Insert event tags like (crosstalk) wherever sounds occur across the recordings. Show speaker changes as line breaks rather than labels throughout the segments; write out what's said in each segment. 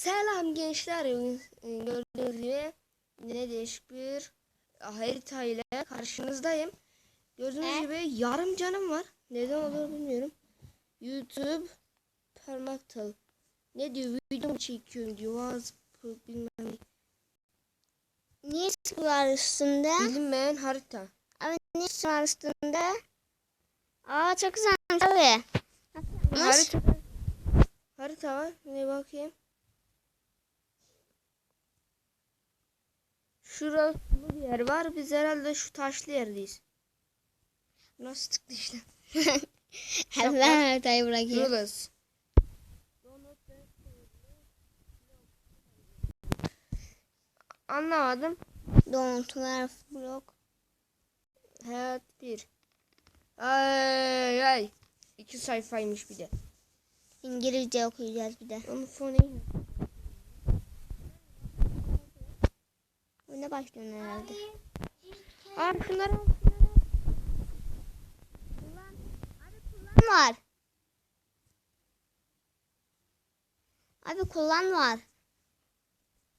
Selam gençler. E, Gördüğünüz gibi yine değişik bir harita ile karşınızdayım. Gördüğünüz
Evet.
gibi yarım canım var. Neden olur bilmiyorum. YouTube Permaktal. Ne diyor? Video çekiyorum diyor. Vaz bilmem ne.
Ne ismi var üstünde?
Bilinmeyen harita.
Abi ne ismi var üstünde? Aa çok güzelmiş abi.
Harita. Harita var. Ne bakayım. Şurada bir yer var. Biz herhalde şu taşlı yerdeyiz. Nasıl çıktı işte. (laughs)
Ben haritayı bırakayım.
Burası. Anlamadım.
Don't wear blok.
Hayat bir. Ay ay. İki sayfaymış bir de.
İngilizce okuyacağız bir de.
Onun fonu
Ne başlıyorsun herhalde?
Aa şunları
var. Abi kullan var.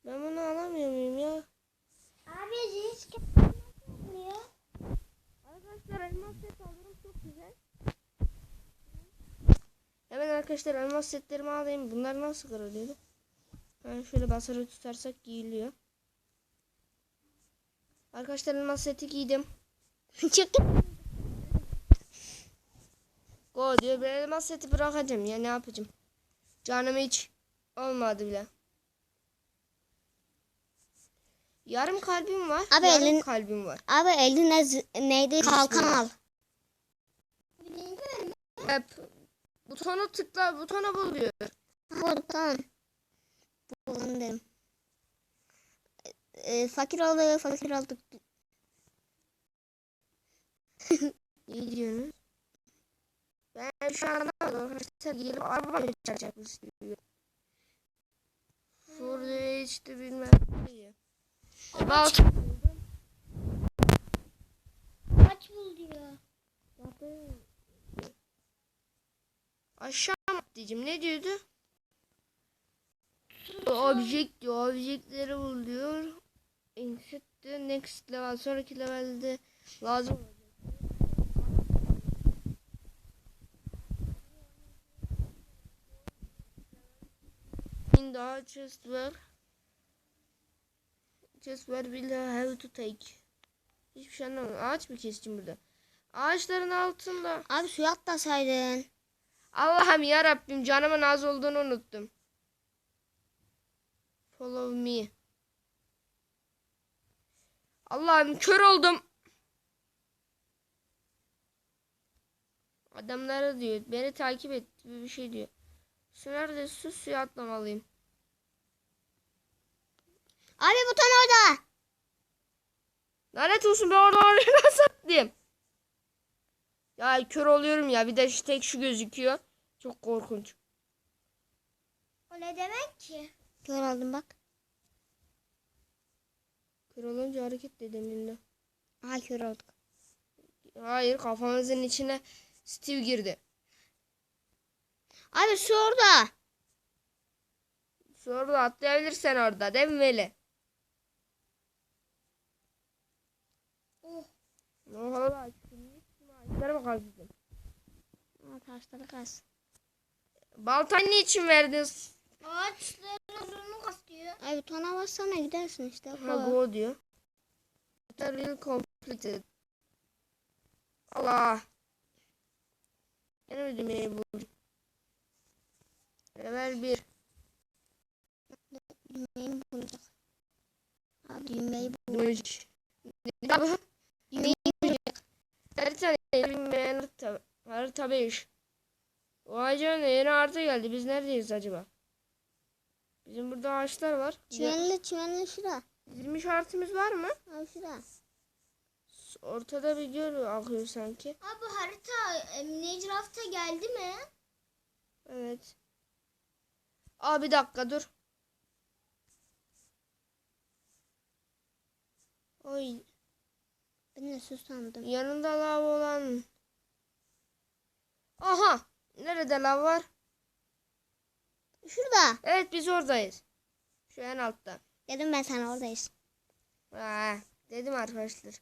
Ben bunu alamıyor muyum ya?
Abi risk yapmıyor.
Arkadaşlar elmas set alırım çok güzel. Hemen arkadaşlar elmas setlerimi alayım. Bunlar nasıl kırılıyor? Ben şöyle basarı tutarsak giyiliyor. Arkadaşlar elmas seti giydim.
Çık.
Go diyor. Ben elmas seti bırakacağım ya ne yapacağım. Canım hiç olmadı bile. Yarım kalbim var.
Abi
yarım
elin-
kalbim var.
Abi eline neydi? Kalkan al.
Hep butonu tıkla, butona bul diyor.
Buradan. Buradan Ee, fakir olduk, fakir olduk. (laughs)
İyi diyorsunuz. Ben şu anda arkadaşlar gelip araba geçecek istiyor. Şurada işte bilmem ne diyor.
Kaç bul diyor.
Aşağı mı atlayacağım? Ne diyordu? Object diyor. Objectleri bul diyor. Insert diyor. Next level. Sonraki levelde lazım olacak. In the chest where chest where will have to take. Hiçbir şey anlamadım. Ağaç mı keseceğim burada? Ağaçların altında.
Abi suya atlasaydın.
Allah'ım ya Rabbim canımın az olduğunu unuttum. Follow me. Allah'ım kör oldum. Adamlara diyor beni takip et gibi bir şey diyor. Su nerede su suya atlamalıyım.
Abi buton orada.
Lanet olsun ben orada oraya (laughs) nasıl atlayayım? Ya kör oluyorum ya bir de şu tek şu gözüküyor. Çok korkunç.
O ne demek ki? Kör oldum bak.
Kör olunca hareket edemiyorum.
Aha kör olduk.
Hayır kafamızın içine Steve girdi.
Abi su orada.
Sonra da atlayabilirsen orada değil mi Veli?
Oh.
Ne oldu? Ağaçlara mı kazdın?
Aa, taşları kaz.
Baltayı niçin verdin?
Ağaçların uzunluğu kastıyor. Abi butona bassana gidersin işte.
Ha go diyor. Tutorial completed. Allah. Yine mi düğmeyi buldum? Level 1.
Düğmeyi bulacak. Abi düğmeyi bul.
Düğmeci. Ne bu?
Düğmeyi bulacak.
Harita bilmeyen harita. Harita 5. Vay canına yeni harita geldi. Biz neredeyiz acaba? Bizim burada ağaçlar var.
Çimenli çimenli şura.
Bizim işaretimiz var mı?
Abi şura.
Ortada bir göl akıyor sanki.
Abi harita Minecraft'a geldi mi?
Evet. Aa bir dakika dur. Oy
Ben de su sandım.
yanında lav olan. Aha. Nerede lav var?
Şurada.
Evet biz oradayız. Şu en altta.
Dedim ben sana oradayız.
Ha, dedim arkadaşlar.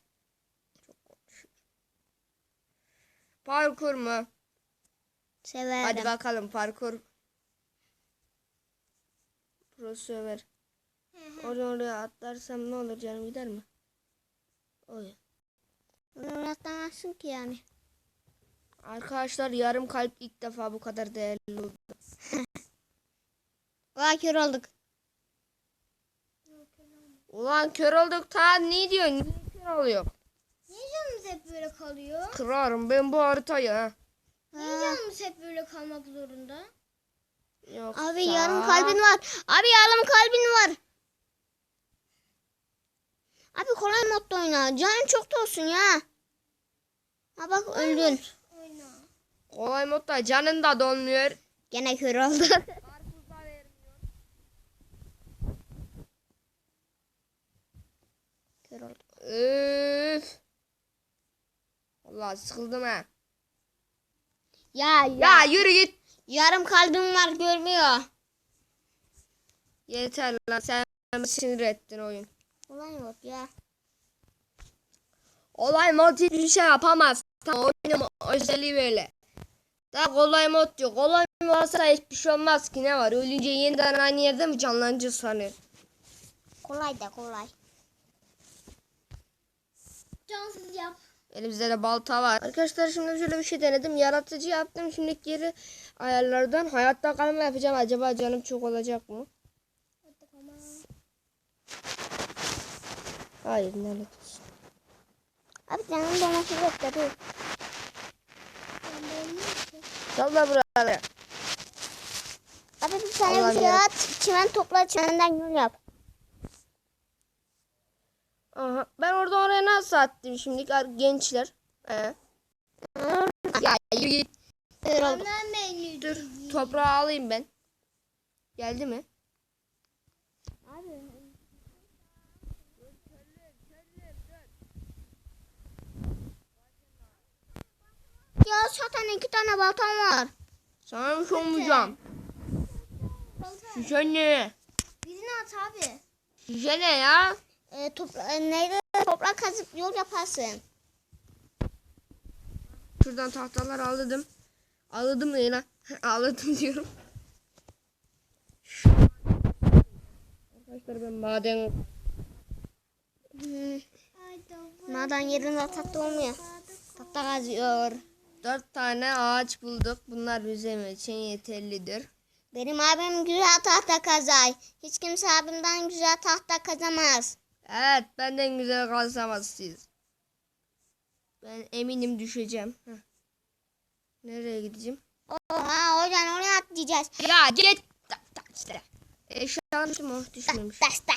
Çok konuşuyor. Parkur mu?
Severim.
Hadi bakalım parkur. Profesör. Oraya oraya atlarsam ne olur canım gider mi? Oy.
Bunu atlamazsın ki yani.
Arkadaşlar yarım kalp ilk defa bu kadar değerli oldu. (laughs)
Vay kör olduk.
Ulan kör olduk ta ne diyorsun? Niye kör oluyor?
Niye canımız hep böyle kalıyor?
Kırarım ben bu haritayı ha.
Niye canımız hep böyle kalmak zorunda?
Yoksa...
Abi yarım kalbin var. Abi yarım kalbin var. Abi kolay modda oyna. Canın çok da olsun ya. Ha bak öldün.
Oyna.
Kolay modda canın da donmuyor.
Gene kör oldu. (laughs) kör oldu.
Üf. Allah sıkıldım ha.
Ya ya.
Ya yürü git.
Yarım kalbim var görmüyor.
Yeter lan sen sinir ettin oyun.
Kolay mod ya.
Olay mod hiçbir şey yapamaz. Tamam oyunun özelliği böyle. Daha kolay mod diyor. Kolay mod olsa hiçbir şey olmaz ki ne var? Ölünce yeniden aynı yerde mi canlanacağız sanıyor.
Kolay da kolay.
Cansız yap.
Elimizde de balta var. Arkadaşlar şimdi şöyle bir şey denedim. Yaratıcı yaptım. Şimdi geri ayarlardan hayatta kalma yapacağım. Acaba canım çok olacak mı? Hayır lanet olsun.
Abi canım doması yok da dur.
Salla buraları.
Abi bir tane bir şey at. Çimen topla çimenden yol yap.
Aha. Nasıl attım şimdi gençler? Ee? Ya yürü Dur toprağı alayım ben. Geldi mi?
Ya zaten iki tane baltam var.
Sana bir şey olmayacağım. Şişe ne?
Birini at abi.
Şişe ne ya?
E, topra e, neydi? Toprak kazıp yol yaparsın.
Şuradan tahtalar aldım. Aldım ne lan? (laughs) Aldım diyorum. Arkadaşlar ben maden
Hmm. Maden yerinde tatlı olmuyor. Tatlı kazıyor.
dört tane ağaç bulduk. Bunlar bizim için yeterlidir.
Benim abim güzel tahta kazay. Hiç kimse abimden güzel tahta kazamaz.
Evet benden güzel kalsamazsınız. Ben eminim düşeceğim. Heh. Nereye gideceğim?
Oha oradan oraya atlayacağız.
Ya git. Tak, tak işte. Eşya düştü mü? Düşmemiş.
Da.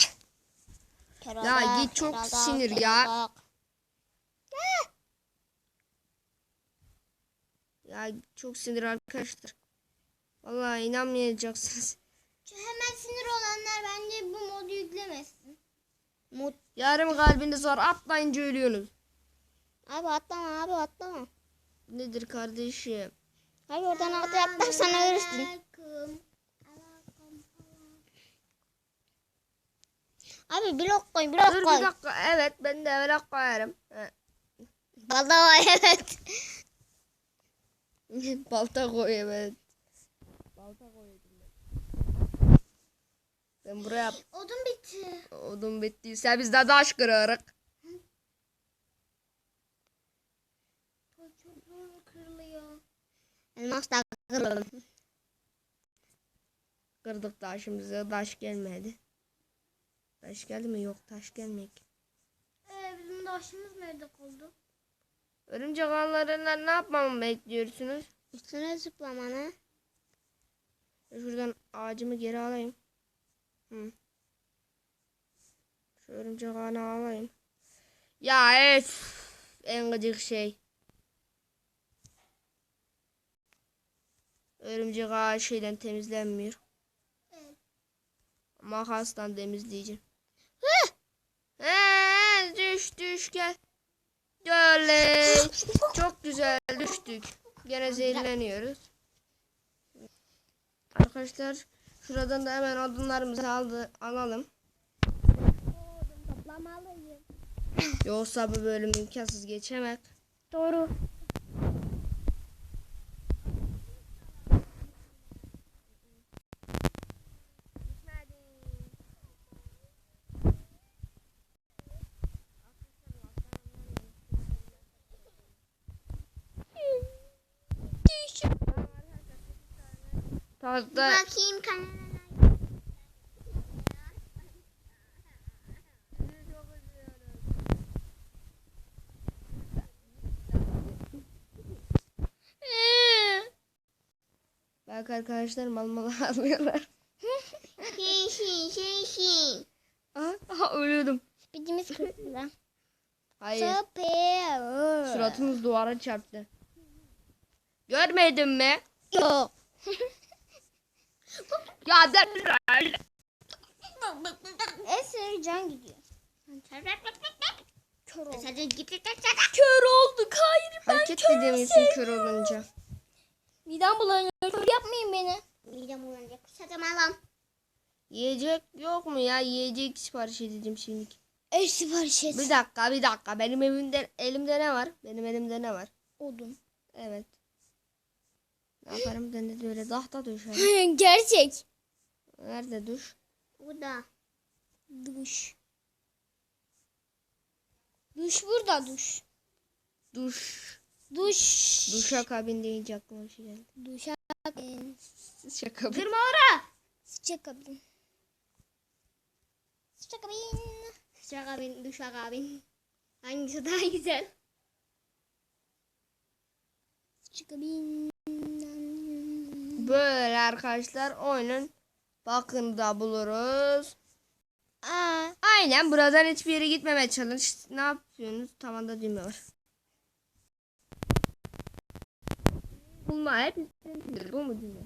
Kör
Ya git, çok
olduk,
sinir
kör
ya. Ya çok sinir arkadaşlar. Vallahi inanmayacaksınız.
Şu hemen sinir olanlar bence bu modu yüklemesin.
Mut.
Yarım kalbiniz var atlayınca ölüyorsunuz.
Abi atlama abi atlama.
Nedir kardeşim?
Abi oradan atla atlarsan ölürsün. Abi blok koy blok
Dur
koy.
bir dakika. Evet ben de öyle koyarım.
Balda var evet. (laughs)
Balta koy evet. Balta koydum ben. Buraya
Odun bitti.
odun bittiyse biz de taş
zor kırılıyor.
Elmas da kırılır.
Kırdık taşımızı. Taş gelmedi. Taş geldi mi? Yok taş gelmek.
Ee, bizim taşımız nerede kaldı?
Örümcek ağlarıyla ne yapmamı bekliyorsunuz?
Üstüne zıplamanı.
Şuradan ağacımı geri alayım. Şu örümcek ağını alayım. Ya ef. En gıcık şey. Örümcek ağı şeyden temizlenmiyor.
Evet.
Makasla temizleyeceğim. He, düş düş gel. Öyle. Çok güzel düştük. Gene zehirleniyoruz. Arkadaşlar Şuradan da hemen odunlarımızı aldı, alalım.
Toplamalıyım.
Yoksa bu bölüm imkansız geçemek.
Doğru.
Tahta
Bakayım kanala.
Bak arkadaşlar mal mal (laughs) alıyorlar.
Şişin şişin.
Aha, aha ölüyordum.
Spidimiz kırıldı.
Hayır.
Süper.
Suratımız duvara çarptı. Görmedin mi?
Yok.
Ya der
Esir can gidiyor. Kör oldu.
Sadece git git git.
Kör olduk. Hayır
Hareket dediğim için kör olunca.
Midem bulanıyor. Yapmayın beni.
Midem bulanacak. Saçmalama.
Yiyecek yok mu ya? Yiyecek sipariş edeceğim şimdi.
Ev sipariş et.
Bir dakika bir dakika. Benim evimde elimde ne var? Benim elimde ne var?
Odun.
Evet. Ne yaparım? Ben de böyle tahta düşerim. (laughs)
Gerçek.
Nerede duş?
Bu da.
Duş. Duş burada duş.
Duş.
Duş.
Duşa kabin deyince aklıma bir şey geldi.
Duşa kabin.
Duşa kabin.
Durma ora.
Sıcak kabin.
Sıcak kabin. Sıcak kabin. Duşa kabin. Hangisi daha güzel?
Sıcak kabin.
Böyle arkadaşlar oyunun bakında buluruz.
Aa,
Aynen buradan hiçbir yere gitmemeye çalış. Ne yapıyorsunuz? Tavanda düğme var. Bulma hep. Bu mu düğme?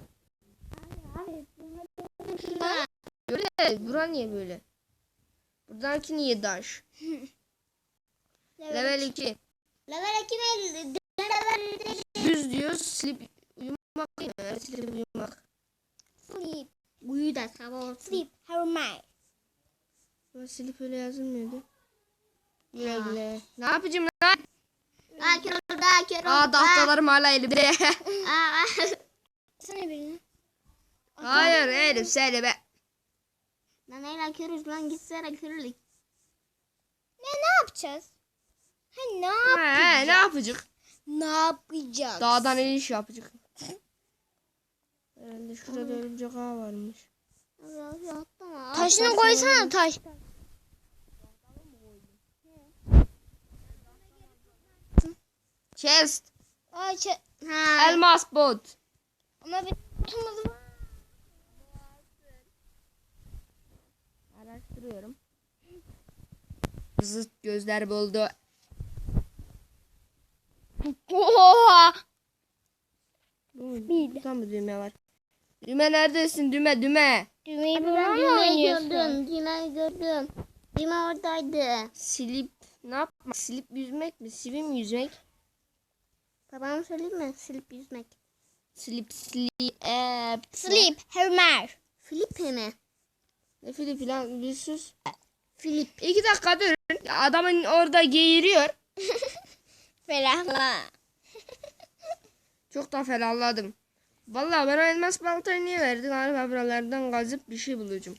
Böyle. Bura niye böyle? Buradanki niye daş? Level 2.
Level 2 mi?
Düz diyor. Slip uyumak değil mi? Slip uyumak.
sleep.
Uyu da sabah.
Sleep. Hermay.
Ama slip öyle yazılmıyordu. Güle güle. Ne yapacağım lan?
Aa kör oldu. Aa kör oldu.
Aa tahtalarım hala elimde.
Aa. (laughs)
Sana birini.
Hayır Elif söyle be.
Lan neyle körüz lan gitsene körülük.
Ne ne yapacağız? Ha ne yap?
He, ne yapacak?
Ne yapacağız?
Dağdan iniş yapacak. (laughs) Herhalde şurada örümcek ağ varmış.
Taşını koysana taş.
Chest.
Ay çe-
Ha.
Elmas bot.
ama bir kutumuz var.
Araştırıyorum. Zıt gözler buldu.
Oha! Bir.
Burada mı düğme var? Düğme neredesin düğme düğme?
Düğmeyi mı oynuyorsun?
gördüm. Düğmeyi gördüm. Düğme oradaydı.
Silip ne yapmak? Silip yüzmek mi? Sivim yüzmek?
Babam söyleyeyim mi? Silip yüzmek.
Slip slip. Ee,
Sleep. Hermer.
Filipe mi?
Ne Filip lan bir sus.
Filip.
İki dakika durun. Adamın orada geğiriyor. (laughs)
Ferahla. (laughs)
Çok da ferahladım. Vallahi ben o elmas baltayı niye verdin? Galiba buralardan kazıp bir şey bulacağım.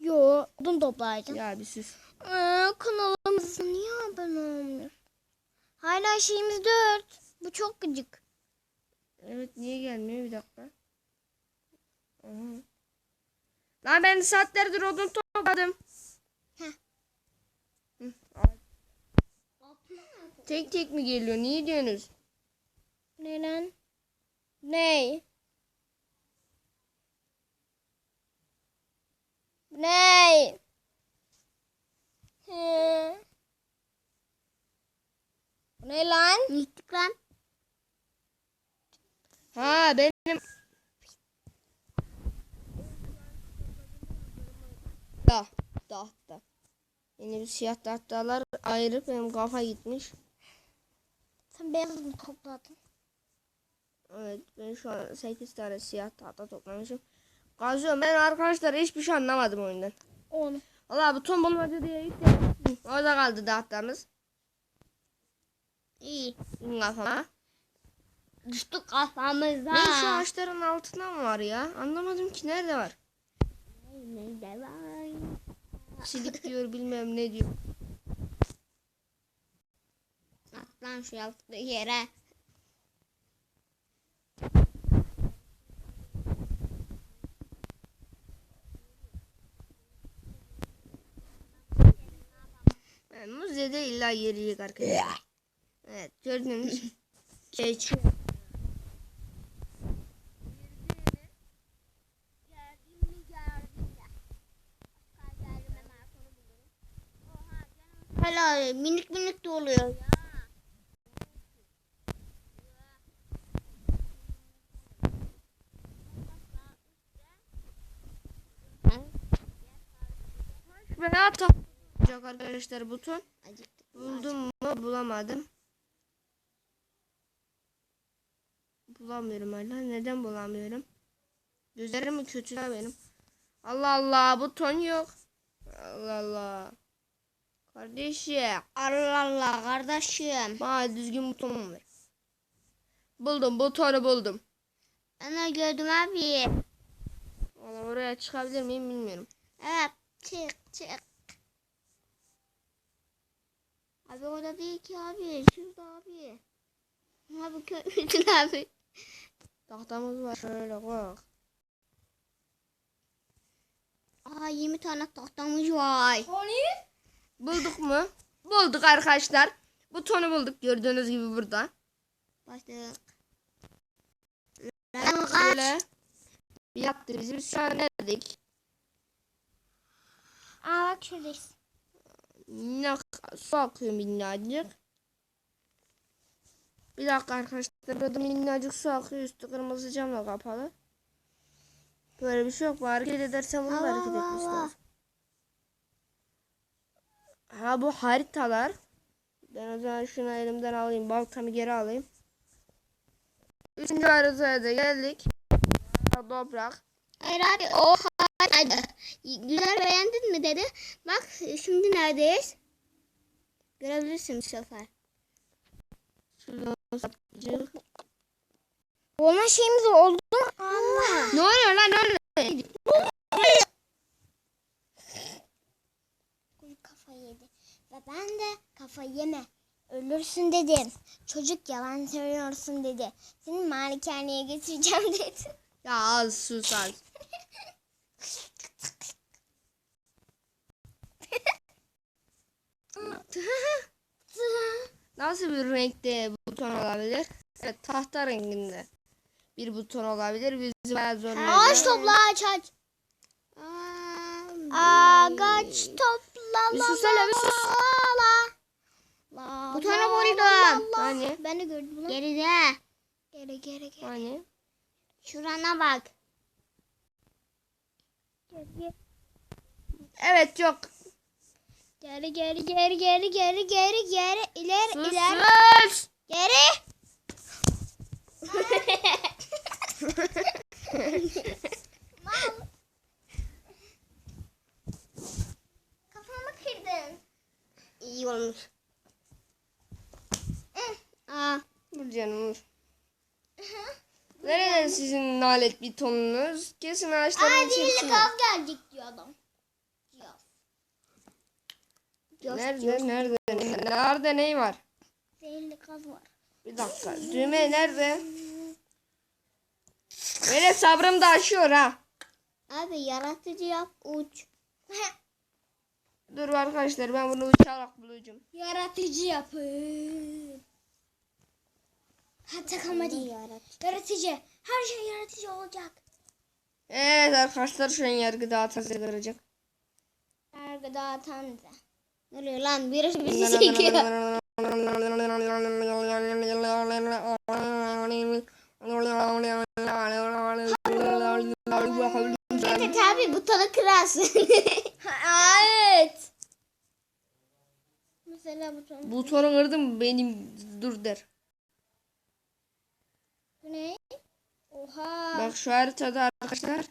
Yo, odun toplayacağım.
Ya bir sus.
Ee, kanalımıza niye abone olmuyor? Hala şeyimiz dört. Bu çok gıcık.
Evet niye gelmiyor bir dakika. Aha. Lan ben saatlerdir odun topladım.
Heh.
Hı, al. Tek tek mi geliyor? Niye diyorsunuz?
Ne lan? Ney? Ney? Ne lan?
Gittik lan.
Ha benim da tahta. Yeni bir siyah tahtalar ayırıp benim kafa gitmiş.
Sen beyazını topladın.
Evet ben şu an 8 tane siyah tahta toplamışım. Kazıyorum ben arkadaşlar hiçbir şey anlamadım oyundan.
Onu.
Valla buton bulmaca diye yükledim. Orada kaldı tahtamız.
İyi.
Kafama.
Düştük kafamıza.
Ne şu ağaçların altında mı var ya? Anlamadım ki nerede var?
Nerede var?
Silik diyor bilmem ne diyor.
Atlan şu yaptığı yere.
Müzede illa yeri yık arkadaşlar. (laughs) Evet gördüğünüz şey çıkıyor.
Hala minik minik de oluyor ya.
Veya olacak arkadaşlar buton. Buldum mu bulamadım. Bulamıyorum hala. Neden bulamıyorum? Gözlerim mi kötü benim? Allah Allah buton yok. Allah Allah. Kardeşim.
Allah Allah kardeşim.
Bana düzgün buton ver. Buldum butonu buldum.
Ana gördüm abi.
Valla oraya çıkabilir miyim bilmiyorum.
Evet çık çık. Abi orada değil ki abi. Şurada abi. Abi kötü (laughs) abi.
Tahtamız var şöyle koy.
Aa 20 tane tahtamız var.
Bulduk mu? Bulduk arkadaşlar. Butonu bulduk gördüğünüz gibi burada.
Başladık.
Böyle yaptı bizi. Biz şu an nerededik?
Aa bak şuradayız.
Minnak su akıyor minnacık. Bir dakika arkadaşlar burada minnacık su akıyor. Üstü kırmızı camla kapalı. Böyle bir şey yok. Hareket da
Allah
hareket lazım. Ha bu haritalar. Ben o zaman şunu elimden alayım. Baltamı geri alayım. Üçüncü haritaya da geldik. Toprak.
Hayır abi o hadi. Güzel beğendin mi dedi. Bak şimdi neredeyiz? Görebilirsin bu sefer.
Sapıcık.
Olma şeyimiz oldu. Allah.
Ne oluyor lan ne oluyor?
Ve ben de kafayı yeme. Ölürsün dedim. Çocuk yalan söylüyorsun dedi. Seni malikaneye getireceğim (laughs) dedi.
Ya az sus az. (laughs) Nasıl bir renkte buton olabilir? Evet, tahta renginde bir buton olabilir. Bizi bayağı zorlayacak.
Ağaç topla ağaç ağaç. Ağaç topla
Bir
la
sus hele, bir sus.
Butonu
la,
buldum.
Hani?
Ben de gördüm bunu.
Geride.
Geri geri geri.
Hani?
Şurana bak.
Geri
Evet yok.
geri geri geri geri geri geri geri ileri
Sus
ileri
sus.
geri. (laughs) Mal. (laughs)
İyi olmuş. Aa,
Dur canım dur. Nereden sizin nalet bir tonunuz? Kesin ağaçların
Aa zehirli
içerisinde.
gelecek diyor adam. Diyor.
Nerede? Nerede? Nerede ney var?
Zehirli gaz var.
Bir dakika. Düğme nerede? Benim sabrım da aşıyor ha.
abi yaratıcı yap uç. (laughs)
Dur arkadaşlar ben bunu uçarak bulacağım.
Yaratıcı yapın. Hatta değil. Yaratıcı. Her şey yaratıcı olacak.
Evet arkadaşlar şu an yargı dağıtası kıracak.
Yargı dağıtan da.
Ne oluyor lan? Birisi bizi çekiyor. Evet abi butonu kırarsın.
evet. Mesela buton.
Butonu kırdım benim dur der.
Bu ne? Oha.
Bak şu haritada arkadaşlar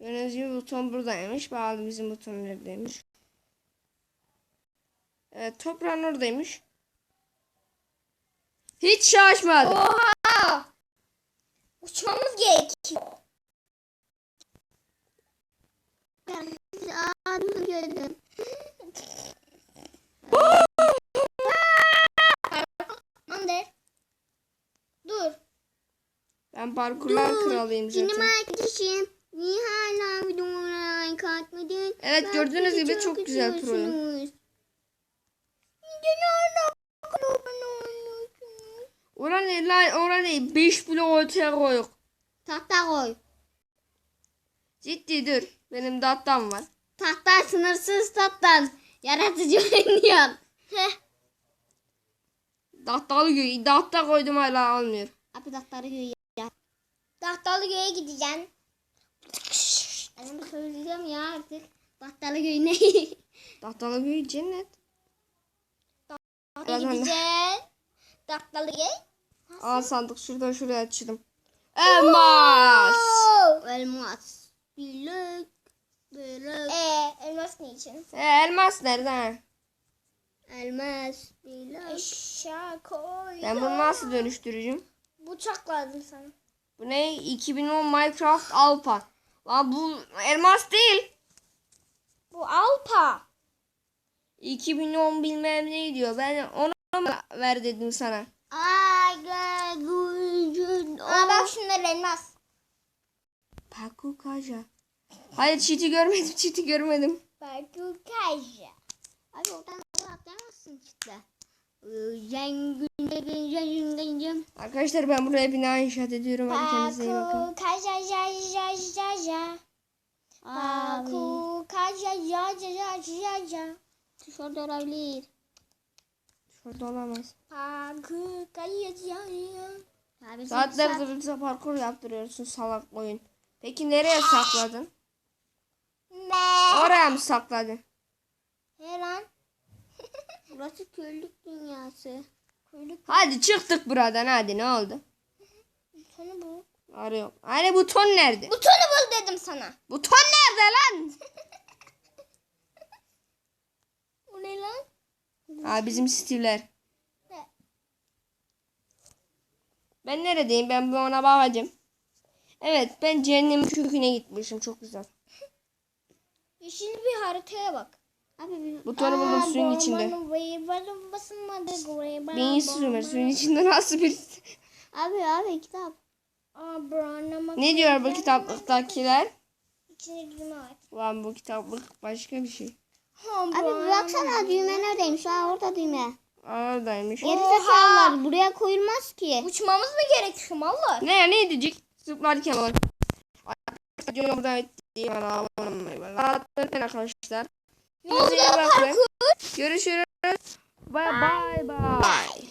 gibi buton buradaymış. Bağlı bizim buton neredeymiş. Evet toprağın oradaymış. Hiç şaşmadı.
Oha! Uçmamız gerekiyor.
Ben adımı gördüm.
Tamamdır. Dur.
Ben parkurlar kralıyım zaten.
Benim arkadaşım. Niye hala videoma like atmadın?
Evet,
Bak,
gördüğünüz gibi çok güzel
üzüyorsunuz.
Neden hala?
Oranı lan oranı 5 blok öteye koyuk.
Tahta koy.
Ciddi dur. Benim dattam var.
Tahta sınırsız tattan. Yaratıcı (laughs) oynuyor.
Heh.
Dattalı gö datta koydum hala almıyor.
Abi tahtları göğe.
Tahtalı göğe gideceksin.
Ben de söyleyeceğim ya artık. Tahtalı (laughs) göğe ne?
Dattalı gö cennet. Anne.
gideceksin. Tahtalı göğe.
Al sandık şuradan şuraya açtım. Elmas.
Elmas. Bilek. Bilek.
Eee elmas ne için?
E, elmas nerede ha?
Elmas. Bilek.
Eşya koy.
Ben bunu nasıl dönüştüreceğim?
Bıçak lazım sana.
Bu ne? 2010 Minecraft Alpha. Lan bu elmas değil.
Bu alpa.
2010 bilmem ne diyor. Ben onu mı ver dedim sana.
Gücün
Aa bak şunlar elmas.
Paku Kaja. Hayır çiti görmedim (laughs) çiti görmedim.
Bakın kaja.
Abi oradan atlayamazsın zengin zengin.
Arkadaşlar ben buraya bina inşaat ediyorum. Hadi kendinize iyi bakın.
Baku kaja ja ja ja ja.
Abi.
Baku kaja ja ja ja ja ja.
Şurada olabilir.
Şurada olamaz.
Baku kaja ja ja.
Abi
Saatlerdir bize parkur yaptırıyorsun salak oyun. Peki nereye sakladın?
Ne?
Oraya mı sakladın?
He lan. (laughs)
Burası köylük dünyası.
Kuyruk
Hadi çıktık buradan hadi ne oldu?
butonu bu.
Arıyorum. Hani buton nerede?
Butonu bul dedim sana.
Buton nerede lan? (laughs)
Bu ne lan?
Ha bizim Steve'ler.
Ne?
Ben neredeyim? Ben bir ona bakacağım. Evet ben cehennemin köküne gitmişim. Çok güzel.
Yeşil bir haritaya bak.
Abi
Butonu buldum suyun içinde. Beni sürümer suyun içinde nasıl bir...
Abi abi kitap.
Ne diyor bu kitaplıktakiler?
İçine düğme var.
Lan bu kitaplık başka bir şey.
Abi bir baksana düğme neredeymiş? Ha orada düğme.
Oradaymış.
Geri zekalılar buraya koyulmaz ki.
Uçmamız mı gerekiyor mallar?
Ne ne diyecek? Zıplarken bak. Diyorum burada ettiğim ana abone olmayı. Arkadaşlar. Kendinize iyi bakın. Görüşürüz. Bye bye bye.